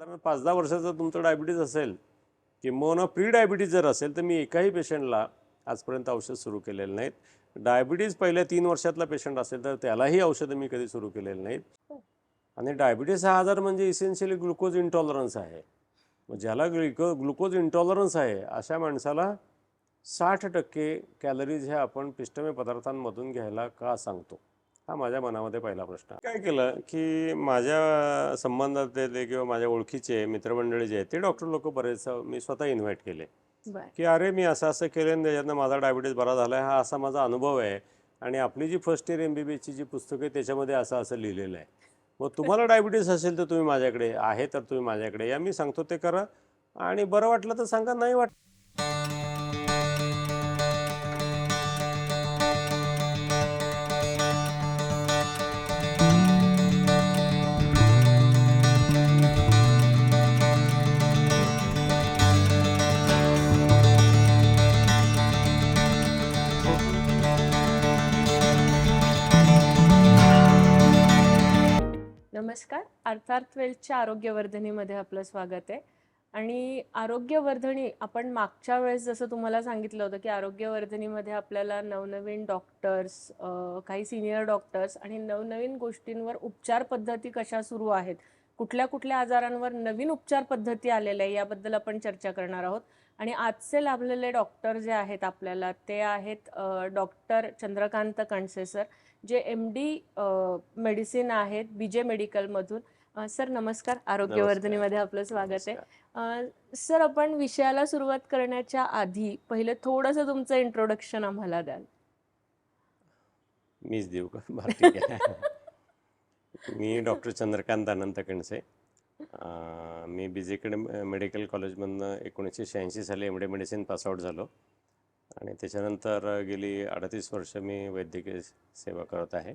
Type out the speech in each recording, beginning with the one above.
साधारण पाच दहा वर्षाचं तुमचं डायबिटीज असेल किंबहुना प्री डायबिटीज जर असेल तर मी एकाही पेशंटला आजपर्यंत औषध सुरू केलेलं नाहीत. डायबिटीज पहिल्या तीन वर्षातला पेशंट असेल तर त्यालाही औषधं मी कधी सुरू केलेली नाहीत. आणि डायबिटीज हा आजार म्हणजे इसेन्शियली ग्लुकोज इंटॉलरन्स आहे. मग ज्याला ग्लिको ग्लुकोज इंटॉलरन्स आहे अशा माणसाला साठ टक्के कॅलरीज ह्या आपण पिष्टमय पदार्थांमधून घ्यायला का सांगतो? हा माझ्या मनामध्ये पहिला प्रश्न. काय केलं की माझ्या संबंधातले किंवा माझ्या ओळखीचे मित्रमंडळी जे आहेत ते डॉक्टर लोक बरेच मी स्वतः इन्व्हाइट केले. की अरे मी असं असं केलं आणि त्याच्यातनं माझा डायबिटीस बरा झाला आहे हा असा माझा अनुभव आहे. आणि आपली जी first year M B B एसची जी पुस्तकं आहे त्याच्यामध्ये असं असं लिहिलेलं आहे. मग तुम्हाला डायबिटीस असेल तर तुम्ही माझ्याकडे आहे तर तुम्ही माझ्याकडे या मी सांगतो ते करा. आणि बरं वाटलं तर सांगा नाही वाट नमस्कार. अर्थात वेल्थच्या आरोग्यवर्धनीमध्ये आपलं स्वागत आहे. आणि आरोग्यवर्धनी आपण मागच्या वेळेस जसं तुम्हाला सांगितलं होतं की आरोग्यवर्धनीमध्ये आपल्याला नवनवीन डॉक्टर्स काही सिनियर डॉक्टर्स आणि नवनवीन गोष्टींवर उपचार पद्धती कशा सुरू आहेत कुठल्या कुठल्या आजारांवर नवीन उपचार पद्धती आलेल्या आहे याबद्दल आपण चर्चा करणार आहोत. आणि आजचे लाभलेले डॉक्टर जे आहेत आपल्याला ते आहेत डॉक्टर चंद्रकांत कणसे सर जे एम डी मेडिसिन आहेत बी जे मेडिकलमधून सर नमस्कार आरोग्यवर्धनीमध्ये आपलं स्वागत आहे. सर आपण विषयाला सुरुवात करण्याच्या आधी पहिले थोडंसं तुमचं इंट्रोडक्शन आम्हाला द्याल. मीच देऊ का? मी डॉक्टर चंद्रकांत अनंत कणसे. मी बी जेकडे मेडिकल कॉलेजमधनं एकोणीसशे शहाऐंशी साली एम डी मेडिसिन पासआउट झालो. आणि त्याच्यानंतर गेली अडतीस वर्ष मी वैद्यकीय सेवा करत आहे.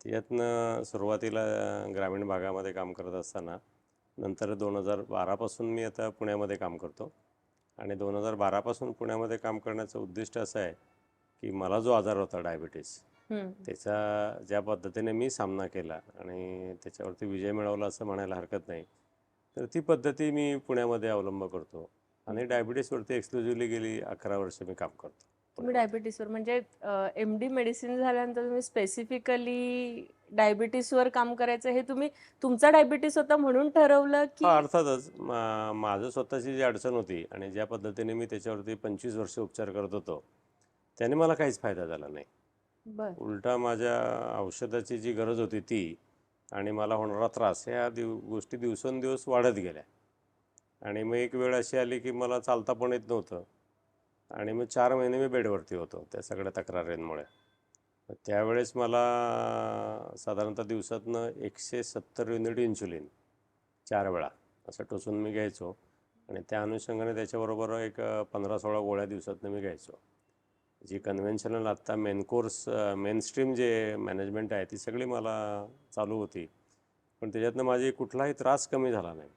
त्याच्यातनं सुरुवातीला ग्रामीण भागामध्ये काम करत असताना नंतर दोन हजार बारापासून मी आता पुण्यामध्ये काम करतो. आणि दोन हजार बारापासून पुण्यामध्ये काम करण्याचं उद्दिष्ट असं आहे की मला जो आजार होता डायबिटीस त्याचा ज्या पद्धतीने मी सामना केला आणि त्याच्यावरती विजय मिळवला असं म्हणायला हरकत नाही तर ती पद्धती मी पुण्यामध्ये अवलंब करतो. आणि डायबिटीसवरती एक्सक्लुझिव्हली गेली अकरा वर्ष मी काम करतो. तुम्ही डायबिटीसवर म्हणजे एम डी मेडिसिन झाल्यानंतर तुम्ही स्पेसिफिकली डायबिटीसवर काम करायचं हे तुम्ही तुमचा डायबिटीस होता म्हणून ठरवलं की अर्थातच. माझं स्वतःची जी अडचण होती आणि ज्या पद्धतीने मी त्याच्यावरती पंचवीस वर्ष उपचार करत होतो त्याने मला काहीच फायदा झाला नाही. उलटा माझ्या औषधाची जी गरज होती ती आणि मला होणारा त्रास ह्या दिव गोष्टी दिवसेंदिवस वाढत गेल्या. आणि मग एक वेळ अशी आली की मला चालता पण येत नव्हतं. आणि मग चार महिने मी बेडवरती होतो त्या सगळ्या तक्रारींमुळे. त्यावेळेस मला साधारणतः दिवसातनं एकशे सत्तर युनिट इन्सुलिन चार वेळा असं टोचून मी घ्यायचो. आणि त्या अनुषंगाने त्याच्याबरोबर एक पंधरा सोळा गोळ्या दिवसातनं मी घ्यायचो. जी कन्व्हेन्शनल आत्ता मेन कोर्स मेन स्ट्रीम जे मॅनेजमेंट आहे ती सगळी मला चालू होती. पण त्याच्यातनं माझी कुठलाही त्रास कमी झाला नाही.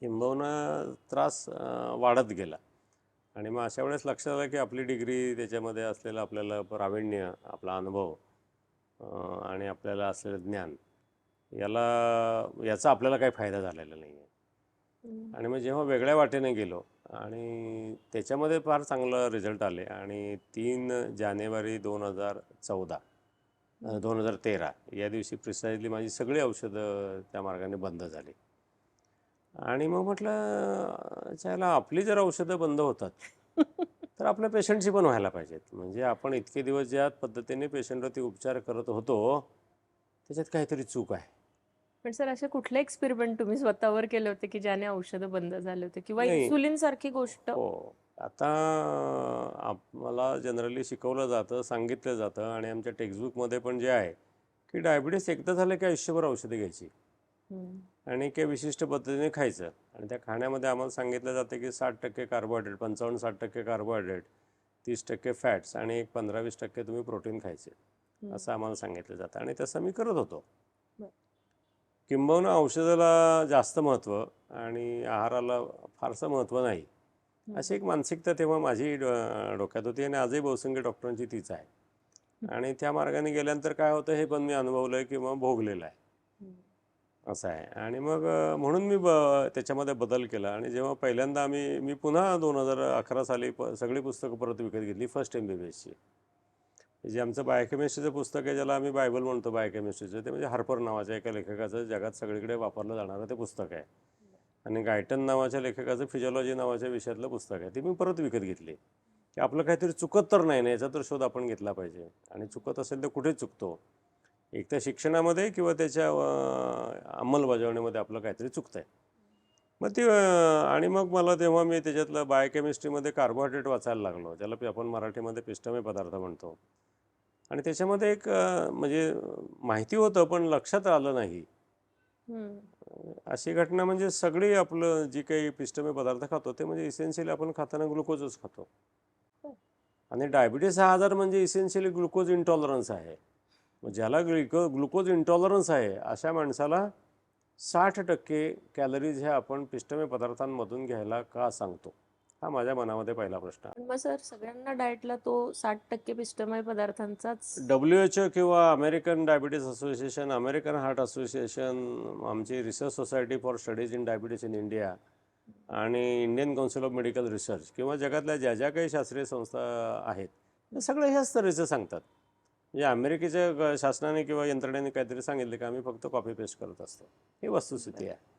किंबहुना त्रास वाढत गेला. आणि मग अशा वेळेस लक्षात आलं की आपली डिग्री त्याच्यामध्ये असलेलं आपल्याला प्रावीण्य आपला अनुभव आणि आपल्याला असलेलं ज्ञान याला याचा आपल्याला काही फायदा झालेला नाही आहे. आणि मग जेव्हा वेगळ्या वाटेने गेलो आणि त्याच्यामध्ये फार चांगलं रिझल्ट आले. आणि तीन जानेवारी दोन हजार चौदा दोन हजार तेरा या दिवशी प्रिसाइजली माझी सगळी औषधं त्या मार्गाने बंद झाली. आणि मग म्हटलं त्याला आपली जर औषधं बंद होतात तर आपल्या पेशंटची पण व्हायला पाहिजेत. म्हणजे आपण इतके दिवस ज्या पद्धतीने पेशंटवरती उपचार करत होतो त्याच्यात काहीतरी चूक आहे. पण सर असे कुठले एक्सपेरिमेंट तुम्ही स्वतःवर केले होते की ज्याने औषधं बंद झाले होते किंवा नाही. इन्सुलिन सारखी गोष्ट हो आता आम्हाला जनरली शिकवलं जातं सांगितलं जातं आणि आमच्या टेक्स्टबुकमध्ये पण जे आहे की डायबिटीस एकदा झालं की आयुष्यभर औषधं घ्यायची हम्म. आणि काही विशिष्ट पद्धतीने खायचं आणि त्या खाण्यामध्ये आम्हाला सांगितलं जातं की साठ टक्के कार्बोहायड्रेट पंचावन्न साठ टक्के कार्बोहायड्रेट तीस टक्के फॅट्स आणि एक पंधरा वीस टक्के तुम्ही प्रोटीन खायचे. असं आम्हाला सांगितलं जातं आणि तसं मी करत होतो. किंबहुना औषधाला जास्त महत्त्व आणि आहाराला फारसं महत्त्व नाही. अशी एक मानसिकता तेव्हा माझी डोक्यात होती आणि आजही बहुसंख्य डॉक्टरांची तीच आहे. आणि त्या मार्गाने गेल्यानंतर काय होतं हे पण मी अनुभवलं आहे किंवा भोगलेलं आहे. असं आहे. आणि मग म्हणून मी ब त्याच्यामध्ये बदल केला आणि जेव्हा पहिल्यांदा आम्ही मी पुन्हा दोन हजार अकरा साली प सगळी पुस्तकं परत विकत घेतली फर्स्ट एम बी बी एसची जे आमचं बायोकेमिस्ट्रीचं पुस्तक आहे ज्याला आम्ही बायबल म्हणतो बायोकेमिस्ट्रीचं ते म्हणजे हार्पर नावाच्या एका लेखकाचं जगात सगळीकडे वापरलं जाणारं ते पुस्तक आहे. आणि गायटन नावाच्या लेखकाचं फिजिओलॉजी नावाच्या विषयातलं पुस्तक आहे. ते मी परत विकत घेतली. की आपलं काहीतरी चुकत तर नाही ना याचा तर शोध आपण घेतला पाहिजे. आणि चुकत असेल तर कुठे चुकतो? एक तर शिक्षणामध्ये किंवा त्याच्या अंमलबजावणीमध्ये आपलं काहीतरी चुकतं आहे मग ते आणि मग मला तेव्हा मी त्याच्यातलं बायोकेमिस्ट्रीमध्ये कार्बोहायड्रेट वाचायला लागलो. ज्याला आपण मराठीमध्ये पिष्टमय पदार्थ म्हणतो. आणि त्याच्यामध्ये एक म्हणजे माहिती होतं पण लक्षात आलं नाही. अशी घटना म्हणजे सगळी आपलं जी काही पिष्टमय पदार्थ खातो ते म्हणजे इसेन्शियली आपण खाताना ग्लुकोजच खातो. आणि डायबिटीस हा आजार म्हणजे इसेन्शियली ग्लुकोज इंटॉलरन्स आहे. ज्याला ग्लिको ग्लुकोज इंटॉलरन्स आहे अशा माणसाला साठ टक्के कॅलरीज ह्या आपण पिष्टमय पदार्थांमधून घ्यायला का सांगतो? हा माझ्या मनामध्ये पहिला प्रश्न आहे. पण मग सर सगळ्यांना डाएटला तो साठ टक्के पिष्टमय पदार्थांचाच डब्ल्यू एच ओ किंवा American diabetes association American heart association आमची research society for studies in diabetes in India आणि Indian council of medical research किंवा जगातल्या ज्या ज्या काही शास्त्रीय संस्था आहेत त्या सगळ्या ह्याच तऱ्हेचं सांगतात. म्हणजे अमेरिकेच्या ग- शासनाने किंवा यंत्रणेने काहीतरी सांगितलं की आम्ही फक्त कॉपी पेस्ट करत असतो. ही वस्तुस्थिती आहे.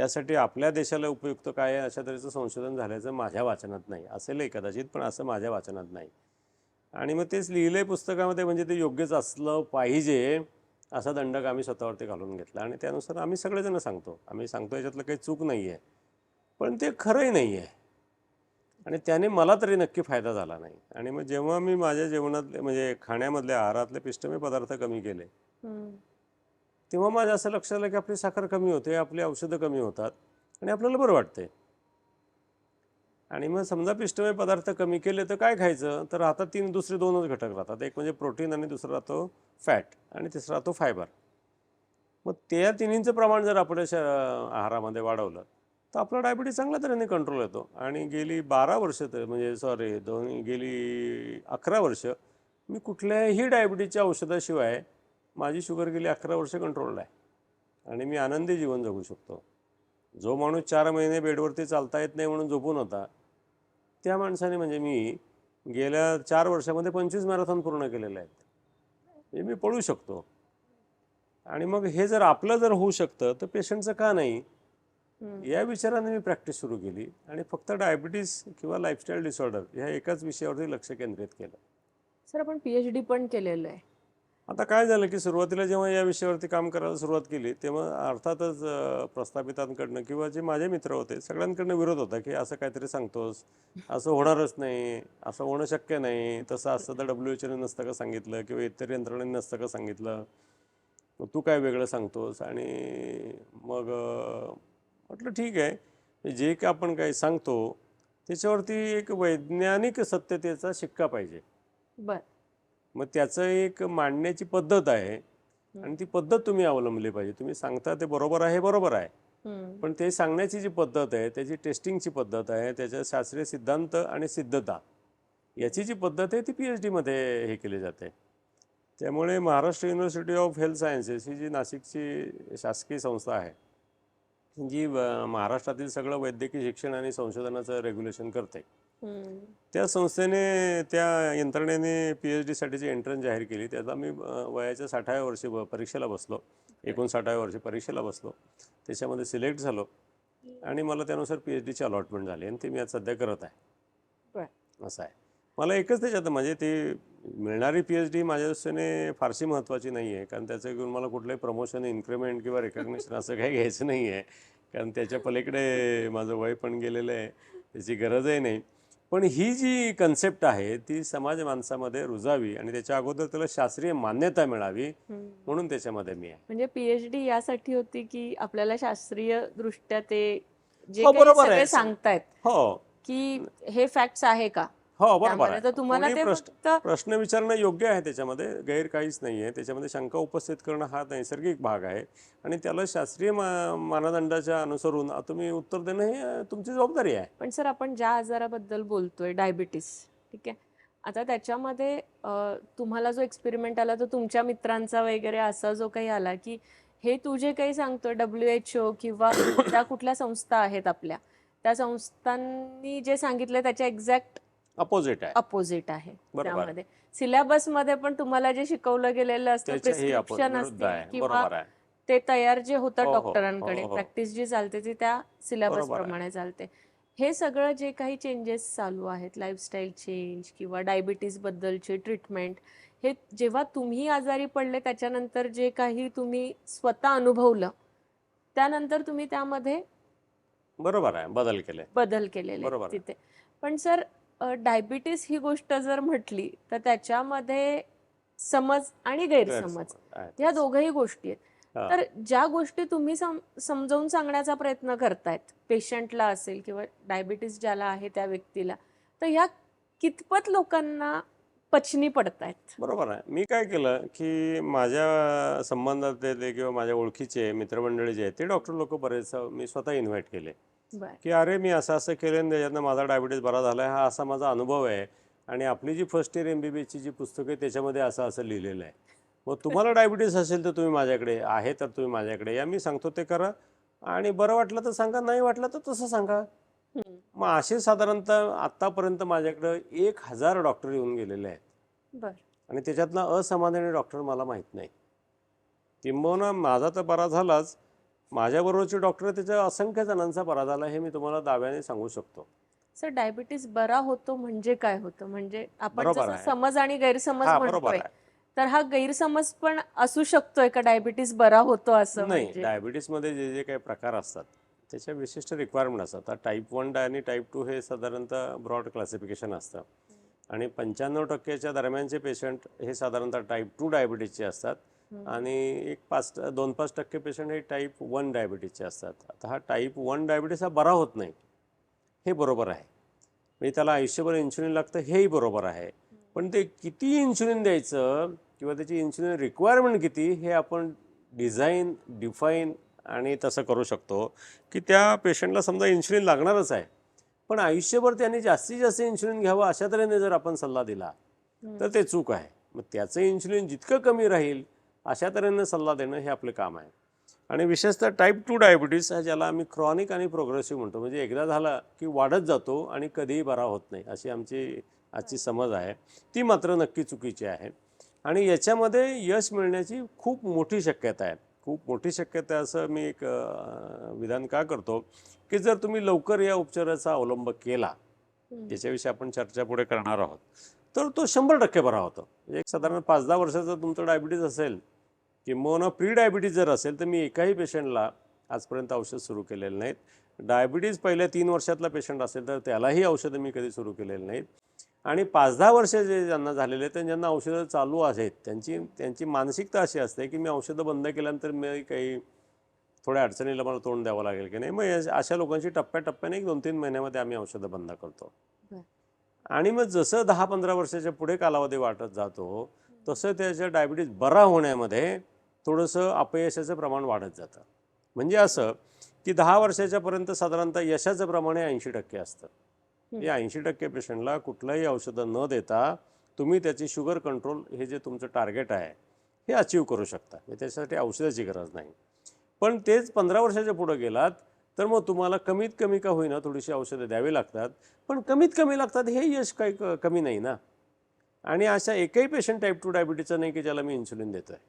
त्यासाठी आपल्या देशाला उपयुक्त काय आहे अशा तऱ्हेचं संशोधन झाल्याचं माझ्या वाचनात नाही. असेलही कदाचित पण असं माझ्या वाचनात नाही. आणि मग तेच लिहिलंय पुस्तकामध्ये म्हणजे ते योग्यच असलं पाहिजे असा दंडक आम्ही स्वतःवरती घालून घेतला. आणि त्यानुसार आम्ही सगळेजण सांगतो. आम्ही सांगतो याच्यातलं काही चूक नाही आहे पण ते खरंही नाही आहे आणि त्याने मला तरी नक्की फायदा झाला नाही. आणि मग जेव्हा मी माझ्या जेवणातले म्हणजे खाण्यामधले आहारातले पिष्टमय पदार्थ कमी केले तेव्हा माझं असं लक्षात आलं की आपली साखर कमी होते आपली औषधं कमी होतात आणि आपल्याला बरं वाटते आणि मग समजा पिष्टमय पदार्थ कमी केले तर काय खायचं? तर आता तीन दुसरे दोनच घटक राहतात. एक म्हणजे प्रोटीन आणि दुसरा राहतो फॅट आणि तिसरा राहतो फायबर. मग त्या तिन्हींचं प्रमाण जर आपल्या श आहारामध्ये वाढवलं तर आपला डायबिटीस चांगल्या तऱ्हेने कंट्रोल येतो. आणि गेली बारा वर्ष तर म्हणजे सॉरी दोन गेली अकरा वर्ष मी कुठल्याही डायबिटीजच्या औषधाशिवाय माझी शुगर गेली अकरा वर्ष कंट्रोल आहे. आणि मी आनंदी जीवन जगू शकतो. जो माणूस चार महिने बेडवरती चालता येत नाही म्हणून झोपून होता त्या माणसाने म्हणजे मी गेल्या चार वर्षामध्ये पंचवीस मॅरेथॉन पूर्ण केलेले आहेत. म्हणजे मी पळू शकतो. आणि मग हे जर आपलं जर होऊ शकतं तर पेशंटचं का नाही. या विचाराने मी प्रॅक्टिस सुरू केली. आणि फक्त डायबिटीस किंवा लाईफस्टाईल डिसऑर्डर ह्या एकाच विषयावरती लक्ष केंद्रित केलं. सर आपण पीएच डी पण केलेलं आहे. आता काय झालं की सुरुवातीला जेव्हा या विषयावरती काम करायला सुरुवात केली तेव्हा अर्थातच प्रस्थापितांकडनं किंवा जे माझे मित्र होते सगळ्यांकडनं विरोध होता की असं काहीतरी सांगतोस असं होणारच नाही असं होणं शक्य नाही तसं असतं तर डब्ल्यू एचने नसतं का सांगितलं किंवा इतर यंत्रणेने नसतं का सांगितलं. मग तू काय वेगळं सांगतोस? आणि मग म्हटलं ठीक आहे जे काय आपण काही सांगतो त्याच्यावरती एक वैज्ञानिक सत्यतेचा शिक्का पाहिजे. बरं. मग त्याचं एक मांडण्याची पद्धत आहे. आणि ती पद्धत तुम्ही अवलंबली पाहिजे. तुम्ही सांगता ते बरोबर आहे बरोबर आहे. पण ते सांगण्याची जी पद्धत आहे त्याची टेस्टिंगची पद्धत आहे त्याच्या शास्त्रीय सिद्धांत आणि सिद्धता याची जी पद्धत आहे ती पी एच डीमध्ये हे केली जाते. त्यामुळे Maharashtra university of health sciences ही जी नाशिकची शासकीय संस्था आहे जी महाराष्ट्रातील सगळं वैद्यकीय शिक्षण आणि संशोधनाचं रेग्युलेशन करते. त्या संस्थेने त्या यंत्रणेने पी एच डीसाठीची एंट्रन्स जाहीर केली. त्याचा मी वयाच्या साठाव्या वर्षी ब- परीक्षेला बसलो. एकोणसाठाव्या वर्षी परीक्षेला बसलो. त्याच्यामध्ये सिलेक्ट झालो. आणि मला त्यानुसार पी एच डीची अलॉटमेंट झाली. आणि ते मी आज सध्या करत आहे. असं आहे. मला एकच त्याच्यात म्हणजे ते मिळणारी पी एच डी माझ्या दृष्टीने फारशी महत्त्वाची नाही आहे. कारण त्याचं घेऊन मला कुठलंही प्रमोशन इन्क्रिमेंट किंवा रेकग्नेशन असं काही घ्यायचं नाही आहे. कारण त्याच्या पलीकडे माझं वय पण गेलेलं आहे. त्याची गरजही नाही. पण ही जी कन्सेप्ट आहे ती समाज माणसामध्ये रुजावी आणि त्याच्या अगोदर त्याला शास्त्रीय मान्यता मिळावी. म्हणून त्याच्यामध्ये मी आहे. म्हणजे पीएच डी यासाठी होती की आपल्याला शास्त्रीय दृष्ट्या ते जे हो, सांगतायत हो. की हे फॅक्ट्स आहे का? हो बरोबर तर तुम्हाला कोणी ते प्रश्न फक्त प्रश्न विचारणं योग्य आहे त्याच्यामध्ये. गैर काहीच नाही आहे. त्याच्यामध्ये शंका उपस्थित करणं हा नैसर्गिक भाग आहे. आणि त्याला शास्त्रीय मा मानदंडाच्या अनुसरून तुम्ही उत्तर देणं हे अ, तुमची जबाबदारी आहे. पण सर आपण ज्या आजाराबद्दल बोलतोय डायबिटीस ठीक आहे? आता त्याच्यामध्ये अ, तुम्हाला जो एक्सपेरिमेंट आला तो तुमच्या मित्रांचा वगैरे असा जो काही आला की हे तू जे काही सांगतो डब्ल्यू एच ओ किंवा त्या कुठल्या संस्था आहेत आपल्या त्या संस्थांनी जे सांगितलं त्याच्या एक्झॅक्ट अपोजिट आहे अपोजिट आहे बरोबर. त्यामध्ये सिलेबसमध्ये पण तुम्हाला जे शिकवलं गेलेलं असतं प्रिस्क्रिप्शन आहे असते किंवा बरोबर आहे ते तयार जे होतं हो, हो, डॉक्टरांकडे हो, हो. प्रॅक्टिस जी चालते ती त्या सिलेबस बरोबर आहे. प्रमाणे चालते हे सगळं जे काही चेंजेस चालू आहेत लाईफस्टाईल चेंज किंवा डायबिटीज बद्दलचे ट्रीटमेंट हे जेव्हा तुम्ही आजारी पडले त्याच्यानंतर जे काही तुम्ही स्वतः अनुभवलं त्यानंतर तुम्ही त्यामध्ये बरोबर आहे बदल केले बदल केलेले बरोबर आहेत आहे. तिथे पण सर डायबिटीस ही गोष्ट जर म्हटली तर त्याच्यामध्ये समज आणि गैरसमज. या दोघही गोष्टी आहेत. तर ज्या गोष्टी तुम्ही सम समजावून सांगण्याचा प्रयत्न करतायत पेशंटला असेल किंवा डायबिटीस ज्याला आहे त्या व्यक्तीला तर ह्या कितपत लोकांना पचनी पडतायत बरोबर आहे मी काय केलं की माझ्या संबंधातले किंवा माझ्या ओळखीचे मित्रमंडळी जे आहेत ते डॉक्टर लोक बरेच मी स्वतः इन्व्हाइट केले की अरे मी असं असं केलं त्याच्यातनं माझा डायबिटीस बरा झाला आहे हा असा माझा अनुभव आहे. आणि आपली जी first year M B B जी पुस्तकं आहे त्याच्यामध्ये असं असं लिहिलेलं आहे. मग तुम्हाला डायबिटीस असेल तर तुम्ही माझ्याकडे आहे तर तुम्ही माझ्याकडे. या मी सांगतो ते करा. आणि बरं वाटलं तर सांगा नाही वाटलं तर तसं सांगा. मग असे साधारणतः आत्तापर्यंत माझ्याकडं एक हजार डॉक्टर येऊन गेलेले आहेत. आणि त्याच्यातला असमाधानी डॉक्टर मला माहीत नाही. किंबहुना माझा तर बरा झालाच. माझ्याबरोबरचे डॉक्टर त्याच्या असंख्य जणांचा बरा झाला हे मी तुम्हाला दाव्याने सांगू शकतो. सर डायबिटीस बरा होतो म्हणजे काय होतं? म्हणजे आपण बरोबर जसं आहे. समज आणि गैरसमज हा बरोबर म्हणतोय आहे. तर हा गैरसमज पण असू शकतोय का? डायबिटीस बरा होतो असं नाही म्हणजे? डायबिटीसमध्ये जे जे काही प्रकार असतात त्याच्या विशिष्ट रिक्वायरमेंट असतात. आता टाईप वन आणि टाईप टू हे साधारणतः ब्रॉड क्लासिफिकेशन असतं. आणि पंच्याण्णव टक्क्याच्या दरम्यानचे पेशंट हे साधारणतः टाईप टू डायबिटीसचे असतात. आणि एक पाच दोन पाच टक्के पेशंट हे टाईप वन डायबिटीसचे असतात. आता हा टाईप वन डायबिटीस हा बरा होत नाही. हे बरोबर आहे. म्हणजे त्याला आयुष्यभर इन्सुलिन लागतं हेही बरोबर आहे. पण ते किती इन्सुलिन द्यायचं किंवा त्याची इन्सुलिन रिक्वायरमेंट किती हे आपण डिझाईन डिफाईन आणि तसं करू शकतो की त्या पेशंटला समजा इन्सुलिन लागणारच आहे. पण आयुष्यभर त्यांनी जास्तीत जास्त इन्सुलिन घ्यावं अशा तऱ्हेने जर आपण सल्ला दिला. तर ते चूक आहे. मग त्याचं इन्सुलिन जितकं कमी राहील अशा तऱ्हेने सल्ला देणं हे आपलं काम आहे. आणि विशेषतः टाईप टू डायबिटीस हा ज्याला आम्ही क्रॉनिक आणि प्रोग्रेसिव्ह म्हणतो म्हणजे एकदा झाला की वाढत जातो आणि कधीही बरा होत नाही अशी आमची आजची समज आहे. ती मात्र नक्की चुकीची आहे. आणि याच्यामध्ये यश मिळण्याची खूप मोठी शक्यता आहे. खूप मोठी शक्यता असं मी एक विधान का करतो की जर तुम्ही लवकर या उपचाराचा अवलंब केला हम्म. ज्याच्याविषयी आपण चर्चा पुढे करणार आहोत. तर तो शंभर टक्के बरा होतो. म्हणजे एक साधारण पाच दहा वर्षाचा तुमचं डायबिटीज असेल किंवा प्री डायबिटीज जर असेल तर मी एकाही पेशंटला आजपर्यंत औषध सुरू केलेलं नाहीत. डायबिटीज पहिल्या तीन वर्षातला पेशंट असेल तर त्यालाही औषधं मी कधी सुरू केलेली नाहीत. आणि पाच दहा वर्ष जे ज्यांना झालेले आहेत ज्यांना औषधं चालू आहेत त्यांची त्यांची मानसिकता अशी असते की मी औषधं बंद केल्यानंतर मी काही थोड्या अडचणीला मला तोंड द्यावं लागेल की नाही. मग अशा लोकांची टप्प्याटप्प्याने एक दोन तीन महिन्यामध्ये आम्ही औषधं बंद करतो. आणि मग जसं दहा पंधरा वर्षाच्या पुढे कालावधी वाटत जातो तसं त्याच्या डायबिटीज बरा होण्यामध्ये थोडंसं अपयशाचं प्रमाण वाढत जातं. म्हणजे असं की दहा वर्षाच्यापर्यंत साधारणतः यशाचं प्रमाण हे ऐंशी टक्के असतं. या ऐंशी टक्के पेशंटला कुठलंही औषधं न देता तुम्ही त्याची शुगर कंट्रोल हे जे तुमचं टार्गेट आहे हे अचीव करू शकता. त्याच्यासाठी औषधाची गरज नाही. पण तेच पंधरा वर्षाच्या पुढं गेलात तर मग तुम्हाला कमीत कमी का होईना थोडीशी औषधं द्यावी लागतात. पण कमीत कमी लागतात हे यश काही क- कमी नाही ना. आणि अशा एकही पेशंट टाईप टू डायबिटीजचा नाही की ज्याला मी इन्सुलिन देतो आहे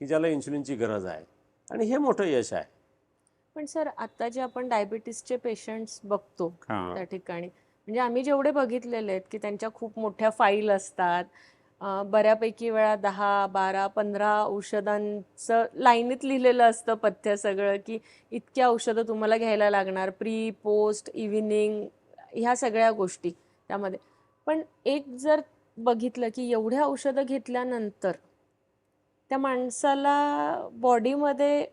की ज्याला इन्सुलिनची गरज आहे. आणि हे मोठं यश आहे. पण सर आता जे आपण डायबिटीसचे पेशंट्स बघतो त्या ठिकाणी म्हणजे आम्ही जेवढे बघितलेले आहेत की त्यांच्या खूप मोठ्या फाईल असतात बऱ्यापैकी वेळा दहा बारा पंधरा औषधांचं लाईनीत लिहिलेलं असतं पथ्य सगळं की इतकी औषधं तुम्हाला घ्यायला लागणार प्री पोस्ट इव्हिनिंग ह्या सगळ्या गोष्टी त्यामध्ये पण एक जर बघितलं की एवढ्या औषधं घेतल्यानंतर त्या माणसाला बॉडीमध्ये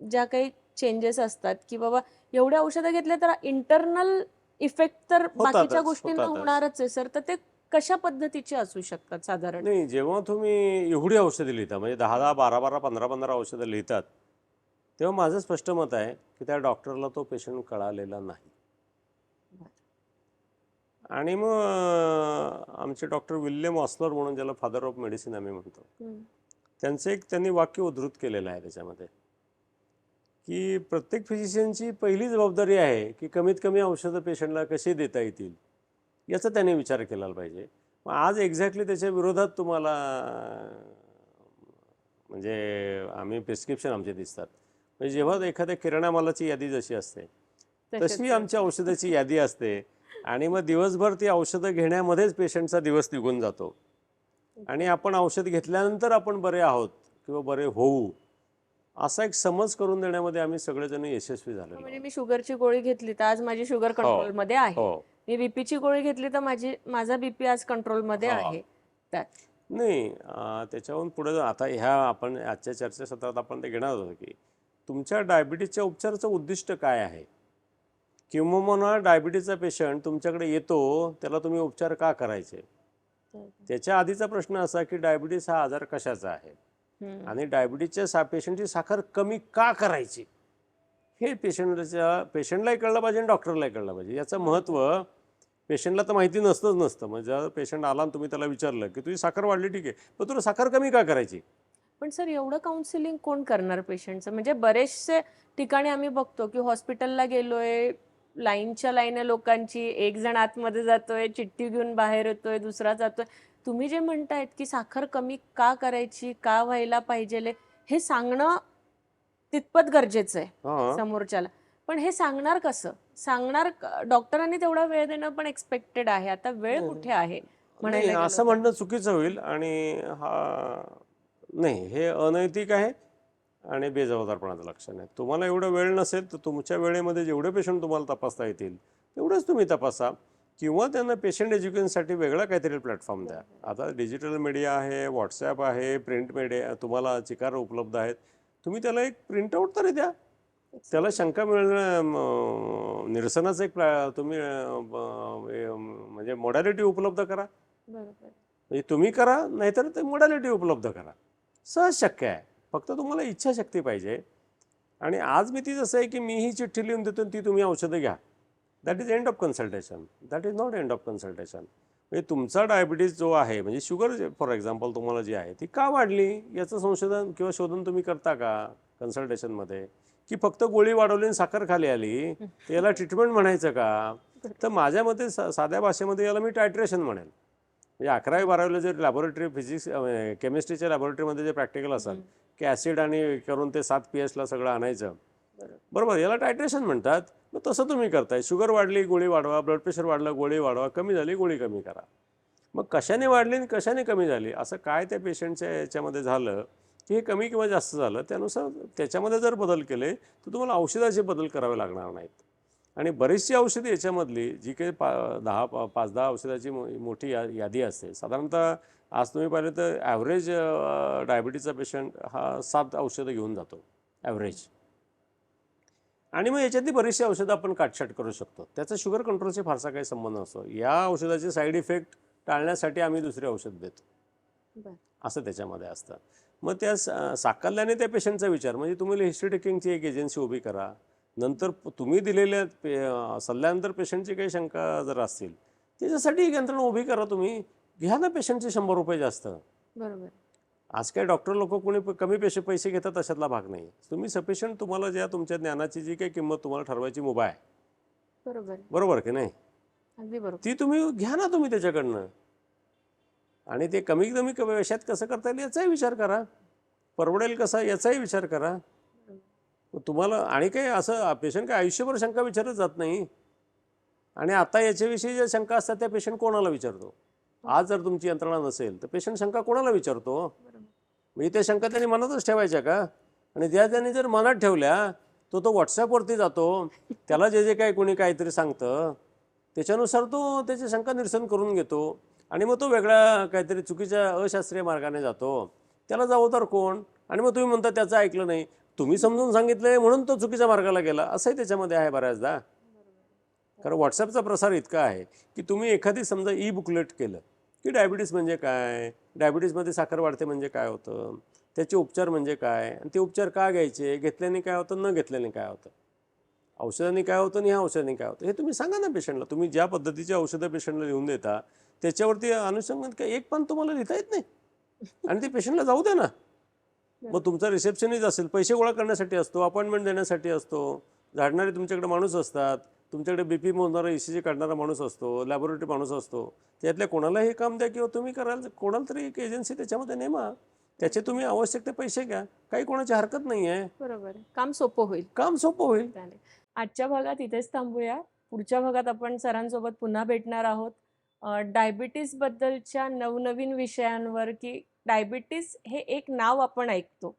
ज्या काही चेंजेस असतात की बाबा एवढ्या औषधं घेतल्या तर इंटरनल इफेक्ट तर बाकीच्या गोष्टींना. होणारच आहे सर तर ते कशा पद्धतीचे असू शकतात साधारण? नाही जेव्हा तुम्ही एवढी औषधं लिहिता म्हणजे दहा दहा बारा बारा पंधरा पंधरा औषधं लिहितात तेव्हा माझं स्पष्ट मत आहे की त्या डॉक्टरला तो पेशंट कळालेला नाही. आणि मग आमचे डॉक्टर विल्यम ऑस्लर म्हणून ज्याला फादर ऑफ मेडिसिन आम्ही म्हणतो. त्यांचं एक त्यांनी वाक्य उद्धृत केलेलं आहे त्याच्यामध्ये की प्रत्येक फिजिशियनची पहिली जबाबदारी आहे की कमीत कमी औषधं पेशंटला कशी देता येतील. याचा त्याने विचार केला पाहिजे. मग आज एक्झॅक्टली त्याच्या विरोधात तुम्हाला म्हणजे आम्ही प्रिस्क्रिप्शन आमचे दिसतात. म्हणजे जेव्हा एखाद्या किराणा मालाची यादी जशी असते तशी. आमच्या औषधाची यादी असते आणि मग दिवसभर ती औषधं घेण्यामध्येच पेशंटचा दिवस निघून जातो. आणि आपण औषध घेतल्यानंतर आपण बरे आहोत किंवा बरे होऊ. असा एक समज करून देण्यामध्ये आम्ही सगळेजण यशस्वी झालेलो म्हणजे. मी शुगरची गोळी घेतली तर आज माझी शुगर कंट्रोलमध्ये आहे हो मी बीपीची गोळी घेतली तर माझी माझा बीपी आज कंट्रोलमध्ये हा. आहे त्यात नाही अं, त्याच्याहून पुढे आता ह्या आपण आजच्या चर्चासत्रात आपण ते घेणार होतो की तुमच्या डायबिटीजच्या उपचाराचं उद्दिष्ट काय आहे किंवा डायबिटीजचा पेशंट तुमच्याकडे येतो त्याला तुम्ही उपचार का करायचे त्याच्या आधीचा प्रश्न असा की डायबिटीस हा आजार कशाचा आहे. आणि डायबिटीजच्या सा पेशंटची साखर कमी का करायची? हे पेशंटच्या पेशंटलाही कळलं पाहिजे आणि डॉक्टरलाही कळलं पाहिजे. याचं महत्त्व पेशंटला तर माहिती नसतंच नसतं. म्हणजे जर पेशंट आला आणि तुम्ही त्याला विचारलं की तुझी साखर वाढली ठीक आहे पण तुला साखर कमी का करायची? पण सर एवढं काउन्सिलिंग कोण करणार पेशंटचं? म्हणजे बरेचसे ठिकाणी आम्ही बघतो की हॉस्पिटलला गेलोय लाईनच्या लाईन लोकांची एक जण आतमध्ये जातोय चिठ्ठी घेऊन बाहेर येतोय दुसरा जातोय. तुम्ही जे म्हणतायत की साखर कमी का करायची का व्हायला पाहिजे हे सांगणं तितपत गरजेचं आहे समोरच्याला. पण हे सांगणार कसं? सांगणार डॉक्टरांनी तेवढा वेळ देणं पण एक्सपेक्टेड आहे. आता वेळ. कुठे आहे? म्हणायला असं. म्हणणं चुकीचं होईल आणि हा नाही हे अनैतिक आहे आणि बेजबाबदारपणाचं लक्षण आहे. तुम्हाला एवढं वेळ नसेल तर तुमच्या वेळेमध्ये जेवढे पेशंट तुम्हाला तपासता येतील तेवढेच तुम्ही तपासा. किंवा त्यांना पेशंट एज्युकेशनसाठी वेगळा काहीतरी प्लॅटफॉर्म द्या. आता डिजिटल मीडिया आहे व्हॉट्सॲप आहे प्रिंट मीडिया तुम्हाला चिकार उपलब्ध आहेत. तुम्ही त्याला एक प्रिंटआउट तरी द्या. त्याला शंका मिळणं निरसनाचं एक प्लॅ तुम्ही म्हणजे मोडॅलिटी उपलब्ध करा. बरोबर. म्हणजे तुम्ही करा नाहीतर ते मोडॅलिटी उपलब्ध करा. सहज शक्य आहे. फक्त तुम्हाला इच्छाशक्ती पाहिजे. आणि आज मी ती जसं आहे की मी ही चिठ्ठी लिहून देतो ती तुम्ही औषधं घ्या. That is end of consultation that is not end of consultation म्हणजे तुमचा डायबिटीज जो आहे म्हणजे शुगर फॉर एक्झाम्पल तुम्हाला जी आहे ती का वाढली? याचं संशोधन किंवा शोधन तुम्ही करता का कन्सल्टेशनमध्ये की फक्त गोळी वाढवली आणि साखर खाली आली तर याला ट्रीटमेंट म्हणायचं का? तर माझ्या मते सा साध्या भाषेमध्ये याला मी टायट्रेशन म्हणेल. म्हणजे अकरावी बारावीला जे लॅबोरेटरी फिजिक्स केमिस्ट्रीच्या लॅबोरेटरीमध्ये जे प्रॅक्टिकल असाल की ॲसिड आणि करून ते सात पी एचला सगळं आणायचं बरोबर. याला टायट्रेशन म्हणतात. मग तसं तुम्ही करताय. शुगर वाढली गोळी वाढवा ब्लड प्रेशर वाढलं गोळी वाढवा कमी झाली गोळी कमी करा. मग कशाने वाढली आणि कशाने कमी झाली? असं काय त्या पेशंटच्या याच्यामध्ये झालं? की हे कमी किंवा जास्त झालं त्यानुसार त्याच्यामध्ये जर बदल केले तर तुम्हाला औषधाचे बदल करावे लागणार नाहीत. आणि बरीचशी औषधी याच्यामधली जी काही पा दहा पा पाच दहा औषधाची मोठी या यादी असते. साधारणतः आज तुम्ही पाहिलं तर ॲव्हरेज डायबिटीजचा पेशंट हा सात औषधं घेऊन जातो. ॲव्हरेज आणि मग याच्यातली बरीचशी औषधं आपण काटछाट करू शकतो. त्याचा शुगर कंट्रोलशी फारसा काही संबंध नसतो. या औषधाचे साईड इफेक्ट टाळण्यासाठी आम्ही दुसरे औषध देतो. असं त्याच्यामध्ये असतं. मग त्या सा- साकल्याने त्या पेशंटचा विचार म्हणजे तुम्ही हिस्ट्री टेकिंगची एक एजन्सी उभी करा. नंतर तुम्ही दिलेल्या पे सल्ल्यानंतर पेशंटची काही शंका जर असतील त्याच्यासाठी एक यंत्रणा उभी करा तुम्ही. घ्या ना पेशंटचे शंभर रुपये जास्त. बरोबर. आज काय डॉक्टर लोक कोणी कमी पैसे पैसे घेतात अशातला भाग नाही. तुम्ही सफिशियंट तुम्हाला ज्या तुमच्या ज्ञानाची जी काही किंमत तुम्हाला ठरवायची मुभा आहे. बरोबर. बरोबर की नाही? अगदी बरोबर. ती तुम्ही घ्या ना तुम्ही त्याच्याकडनं. आणि ते कमी कमी कमी पैशात कसं करता येईल याचाही विचार करा. परवडेल कसा याचाही विचार करा. तुम्हाला आणि काही असं पेशंट काय आयुष्यभर शंका विचारत जात नाही. आणि आता याच्याविषयी ज्या शंका असतात त्या पेशंट कोणाला विचारतो? आज जर तुमची यंत्रणा नसेल तर पेशंट शंका कोणाला विचारतो? म्हणजे त्या शंका त्यांनी मनातच ठेवायच्या का? आणि त्या त्यांनी जर मनात ठेवल्या तो तो व्हॉट्सॲपवरती जातो. त्याला जे जे काही कोणी काहीतरी सांगतं त्याच्यानुसार तो त्याची शंका निरसन करून घेतो. आणि मग तो वेगळ्या काहीतरी चुकीच्या अशास्त्रीय मार्गाने जातो. त्याला जबाबदार कोण? आणि मग तुम्ही म्हणता त्याचं ऐकलं नाही. तुम्ही समजून सांगितलंय म्हणून तो चुकीच्या मार्गाला गेला. असंही त्याच्यामध्ये आहे बऱ्याचदा. कारण व्हॉट्सअपचा प्रसार इतका आहे की तुम्ही एखादी समजा ई बुकलेट केलं की डायबिटीस म्हणजे काय? डायबिटीसमध्ये साखर वाढते म्हणजे काय होतं? त्याचे उपचार म्हणजे काय? आणि ते उपचार का घ्यायचे? घेतल्याने काय होतं? न घेतल्याने काय होतं? औषधांनी काय होतं आणि ह्या औषधांनी काय होतं? हे तुम्ही सांगा ना पेशंटला. तुम्ही ज्या पद्धतीची औषधं पेशंटला लिहून देता त्याच्यावरती अनुषंगाने काय एक पण तुम्हाला लिहिता येत नाही? आणि ते पेशंटला जाऊ द्या ना. मग तुमचा रिसेप्शनिस्ट असेल पैसे गोळा करण्यासाठी असतो अपॉइंटमेंट देण्यासाठी असतो. झाडणारे तुमच्याकडे माणूस असतात तुमच्याकडे बी पी मोजणारा ई सी जी काढणारा माणूस असतो लॅबोरेटरी माणूस असतो त्यातल्या कोणाला हे काम द्या किंवा तुम्ही कराल कोणाला तरी एक एजन्सी त्याच्यामध्ये नेमा. त्याचे तुम्ही आवश्यक ते पैसे घ्या. काही कोणाची हरकत नाही आहे. बरोबर. काम सोपं होईल. काम सोपं होईल. चालेल. आजच्या भागात इथेच थांबूया. पुढच्या भागात आपण सरांसोबत पुन्हा भेटणार आहोत. डायबिटीस बद्दलच्या नवनवीन विषयांवर की डायबिटीस हे एक नाव आपण ऐकतो.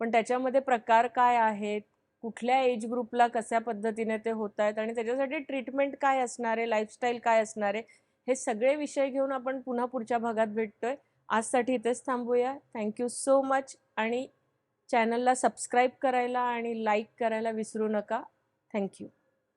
पण त्याच्यामध्ये प्रकार काय आहेत? कुठल्या एज ग्रुपला कशा पद्धतीने ते होत आहेत आणि त्याच्यासाठी ट्रीटमेंट काय असणार आहे लाईफस्टाईल काय असणार आहे हे सगळे विषय घेऊन आपण पुन्हा पुढच्या भागात भेटतोय. आजसाठी इथेच थांबूया. थँक्यू सो मच आणि चॅनलला सबस्क्राईब करायला आणि लाईक करायला विसरू नका. थँक्यू